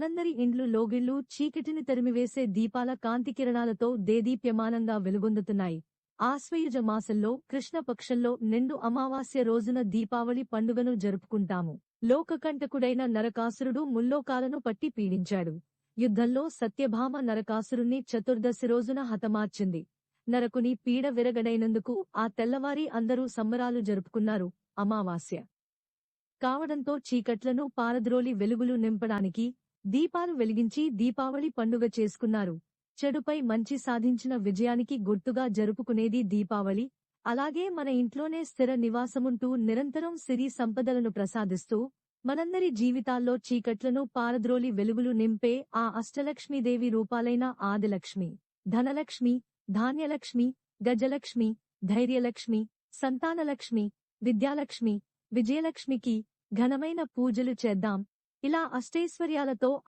మనందరి ఇండ్లు లోగిళ్ళు చీకటిని తరిమివేసే దీపాల కాంతి కిరణాలతో దేదీప్యమానంగా వెలుగొందుతున్నాయి. ఆశ్వయుజ మాసంలో కృష్ణపక్షంలో నిండు అమావాస్య రోజున దీపావళి పండుగను జరుపుకుంటాము. లోకకంటకుడైన నరకాసురుడు ముల్లోకాలను పట్టి పీడించాడు. యుద్ధంలో సత్యభామ నరకాసురుణ్ణి చతుర్దశి రోజున హతమార్చింది. నరకుని పీడ విరగడైనందుకు ఆ తెల్లవారి అందరూ సంబరాలు జరుపుకున్నారు అమావాస్య. కావడంతో చీకట్లను పారద్రోలి వెలుగులు నింపడానికి దీపాలు వెలిగించి దీపావళి పండుగ చేసుకున్నారు. చెడుపై మంచి సాధించిన విజయానికి గుర్తుగా జరుపుకునేది దీపావళి. అలాగే మన ఇంట్లోనే స్థిర నివాసముంటూ నిరంతరం సిరి సంపదలను ప్రసాదిస్తూ మనందరి జీవితాల్లో చీకట్లను పారద్రోలి వెలుగులు నింపే ఆ అష్టలక్ష్మీదేవి రూపాలైన ఆదిలక్ష్మి ధనలక్ష్మి ధాన్యలక్ష్మి గజలక్ష్మి ధైర్యలక్ష్మి సంతానలక్ష్మి విద్యాలక్ష్మి విజయలక్ష్మికి ఘనమైన పూజలు చేద్దాం. ఇలా అష్టైశ్వర్యాలతో